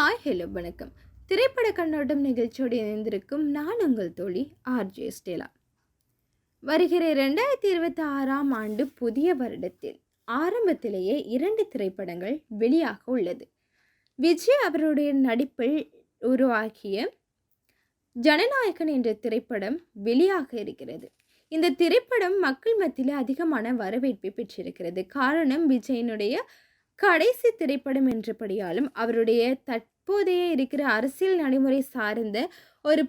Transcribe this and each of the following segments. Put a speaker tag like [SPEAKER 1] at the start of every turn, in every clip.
[SPEAKER 1] Hi hello வணக்கம். திரைப்பட கண்ணோட்டம் நிகழ்ச்சியோடு இணைந்திருக்கும் நான் உங்கள் தோழி ஆர்ஜே ஸ்டேலா வருகிற ரெண்டாயிரத்தி இருபத்தி ஆறாம் ஆண்டு புதிய வருடத்தில் ஆரம்பத்திலேயே இரண்டு திரைப்படங்கள் வெளியாக உள்ளது. விஜய் அவருடைய நடிப்பில் உருவாக்கிய ஜனநாயகன் என்ற திரைப்படம் வெளியாக இருக்கிறது. இந்த திரைப்படம் மக்கள் மத்தியில் அதிகமான வரவேற்பை பெற்றிருக்கிறது. காரணம் விஜயனுடைய கடைசி திரைப்படம் என்றபடியாலும் அவருடைய தற்போதைய இருக்கிற அரசியல் நடைமுறை சார்ந்த ஒரு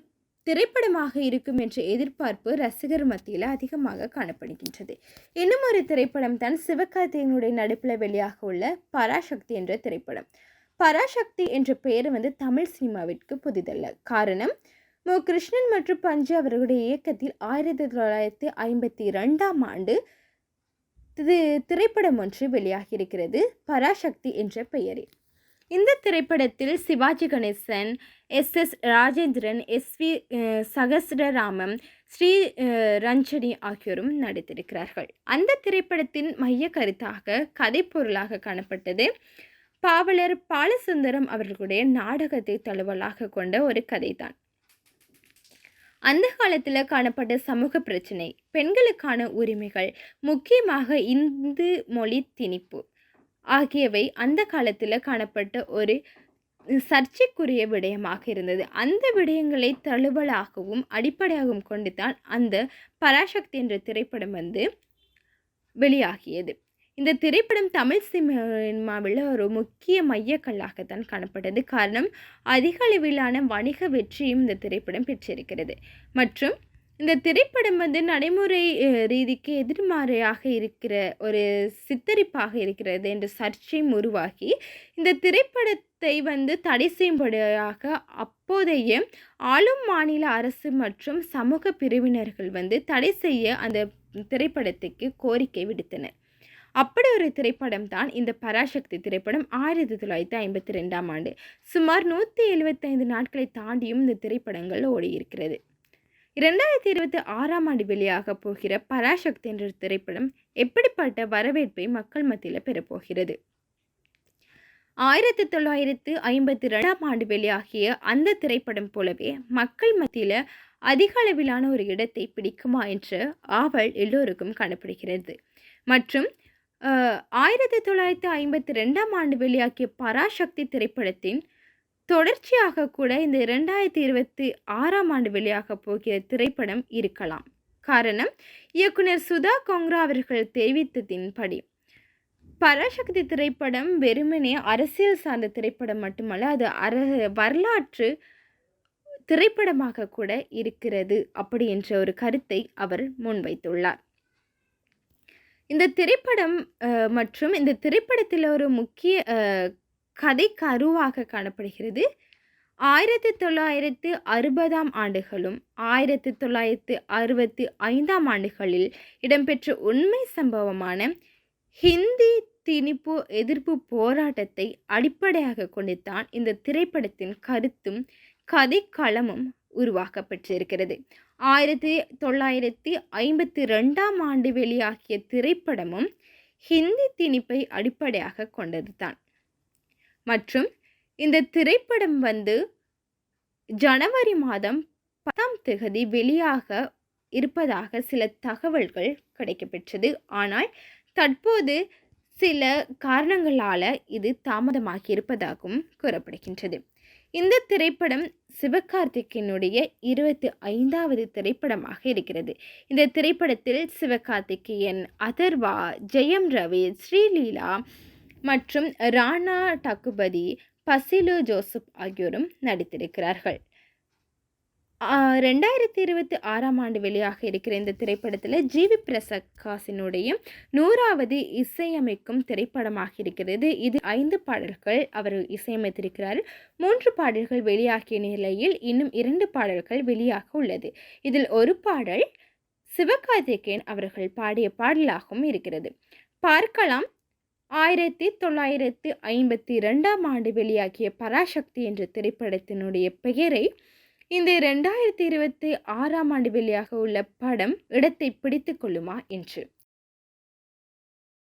[SPEAKER 1] திரைப்படமாக இருக்கும் என்ற எதிர்பார்ப்பு ரசிகர் மத்தியில் அதிகமாக காணப்படுகின்றது. இன்னும் ஒரு திரைப்படம் தான் சிவகார்த்திகனுடைய நடிப்பில் வெளியாக உள்ள பராசக்தி என்ற திரைப்படம். பராசக்தி என்ற பெயர் வந்து தமிழ் சினிமாவிற்கு புதிதல்ல. காரணம் மு. கிருஷ்ணன் மற்றும் பஞ்சு அவர்களுடைய இயக்கத்தில் ஆயிரத்தி தொள்ளாயிரத்தி ஐம்பத்தி ரெண்டாம் ஆண்டு இது திரைப்படம் ஒன்று வெளியாகியிருக்கிறது பராசக்தி என்ற பெயரில். இந்த திரைப்படத்தில் Sivaji Ganesan S S Rajendran S V Sahasranamam Sri Ranjani ஆகியோரும் நடித்திருக்கிறார்கள். அந்த திரைப்படத்தின் மைய கருத்தாக கதை பொருளாக காணப்பட்டது. பாவலர் பாலசுந்தரம் அவர்களுடைய நாடகத்தை தழுவலாக கொண்ட ஒரு கதை தான் அந்த காலத்தில் காணப்பட்ட சமூக பிரச்சனை பெண்களுக்கான உரிமைகள் முக்கியமாக இந்து மொழி திணிப்பு ஆகியவை அந்த காலத்தில் காணப்பட்ட ஒரு சர்ச்சைக்குரிய விடயமாக இருந்தது. அந்த விடயங்களை தழுவலாகவும் அடிப்படையாகவும் கொண்டு தான் அந்த பராசக்தி என்ற திரைப்படம் வந்து வெளியாகியது. இந்த திரைப்படம் தமிழ் சினிமாவில் ஒரு முக்கிய மையக்கல்லாகத்தான் காணப்பட்டது. காரணம் அதிக அளவிலான வணிக வெற்றியும் இந்த திரைப்படம் பெற்றிருக்கிறது. மற்றும் இந்த திரைப்படம் வந்து நடைமுறை ரீதிக்கு எதிர்மாறையாக இருக்கிற ஒரு சித்தரிப்பாக இருக்கிறது என்ற சர்ச்சையும் உருவாகி இந்த திரைப்படத்தை வந்து தடை செய்யும்படியாக அப்போதைய ஆளும் மாநில அரசு மற்றும் சமூக பிரிவினர்கள் வந்து தடை செய்ய அந்த திரைப்படத்துக்கு கோரிக்கை விடுத்தனர். அப்படி ஒரு திரைப்படம் தான் இந்த பராசக்தி திரைப்படம் ஆயிரத்தி தொள்ளாயிரத்தி ஐம்பத்தி ரெண்டாம் ஆண்டு. சுமார் நூற்றி எழுபத்தைந்து நாட்களை தாண்டியும் இந்த திரைப்படங்கள் ஓடியிருக்கிறது இரண்டாயிரத்தி இருபத்தி ஆறாம் ஆண்டு வெளியாக போகிற பராசக்தி என்ற திரைப்படம் எப்படிப்பட்ட வரவேற்பை மக்கள் மத்தியில் பெறப்போகிறது? ஆயிரத்தி தொள்ளாயிரத்து ஐம்பத்தி ரெண்டாம் ஆண்டு வெளியாகிய அந்த திரைப்படம் போலவே மக்கள் மத்தியில் அதிக அளவிலான ஒரு இடத்தை பிடிக்குமா என்ற ஆவல் எல்லோருக்கும் காணப்படுகிறது. மற்றும் ஆயிரத்தி தொள்ளாயிரத்தி ஐம்பத்தி ரெண்டாம் ஆண்டு வெளியாகிய பராசக்தி திரைப்படத்தின் தொடர்ச்சியாக கூட இந்த இரண்டாயிரத்தி இருபத்தி ஆறாம் ஆண்டு வெளியாக போகிற திரைப்படம் இருக்கலாம். காரணம் இயக்குனர் சுதா கோங்ரா அவர்கள் தெரிவித்ததின்படி பராசக்தி திரைப்படம் வெறுமனே அரசியல் சார்ந்த திரைப்படம் மட்டுமல்ல அது அர வரலாற்று திரைப்படமாக கூட இருக்கிறது அப்படி என்ற ஒரு கருத்தை அவர் முன்வைத்துள்ளார். இந்த திரைப்படம் மற்றும் இந்த திரைப்படத்தில் ஒரு முக்கிய கதை கருவாக காணப்படுகிறது. ஆயிரத்தி தொள்ளாயிரத்து அறுபதாம் ஆண்டுகளும் ஆயிரத்தி தொள்ளாயிரத்து அறுபத்தி ஐந்தாம் ஆண்டுகளில் இடம்பெற்ற உண்மை சம்பவமான ஹிந்தி திணிப்பு எதிர்ப்பு போராட்டத்தை அடிப்படையாக கொண்டுதான் இந்த திரைப்படத்தின் கருத்தும் கதைக்களமும் உருவாக்கப்பட்டிருக்கிறது. ஆயிரத்தி தொள்ளாயிரத்தி ஐம்பத்தி ரெண்டாம் ஆண்டு வெளியாகிய திரைப்படமும் ஹிந்தி திணிப்பை அடிப்படையாக கொண்டது தான் மற்றும் இந்த திரைப்படம் வந்து ஜனவரி மாதம் பத்தாம் தேதி வெளியாக இருப்பதாக சில தகவல்கள் கிடைக்கப்பெற்றது. ஆனால் தற்போது சில காரணங்களால் இது தாமதமாகி இருப்பதாகவும் கூறப்படுகின்றது. இந்த திரைப்படம் சிவகார்த்திகேயனுடைய இருபத்தி ஐந்தாவது திரைப்படமாக இருக்கிறது. இந்த திரைப்படத்தில் சிவகார்த்திகேயன் அதர்வா ஜெயம் ரவி ஸ்ரீலீலா மற்றும் ராணா டக்குபதி பசிலு ஜோசப் ஆகியோரும் நடித்திருக்கிறார்கள். ரெண்டாயிரத்தி இருபத்தி ஆறாம் ஆண்டு வெளியாக இருக்கிற இந்த திரைப்படத்தில் ஜிவி பிரசகாசினுடைய நூறாவது இசையமைக்கும் திரைப்படமாக இருக்கிறது. இது ஐந்து பாடல்கள் அவர் இசையமைத்திருக்கிறார். மூன்று பாடல்கள் வெளியாகிய நிலையில் இன்னும் இரண்டு பாடல்கள் வெளியாக உள்ளது. இதில் ஒரு பாடல் சிவகார்த்திகேயன் அவர்கள் பாடிய பாடலாகவும் இருக்கிறது. பார்க்கலாம். ஆயிரத்தி தொள்ளாயிரத்தி ஐம்பத்தி ரெண்டாம் ஆண்டு வெளியாகிய பராசக்தி என்ற திரைப்படத்தினுடைய பெயரை இந்த ரெண்டாயிரத்தி இருபத்தி ஆறாம் ஆண்டு வெளியாக உள்ள படம் இடத்தை பிடித்து கொள்ளுமா? என்று.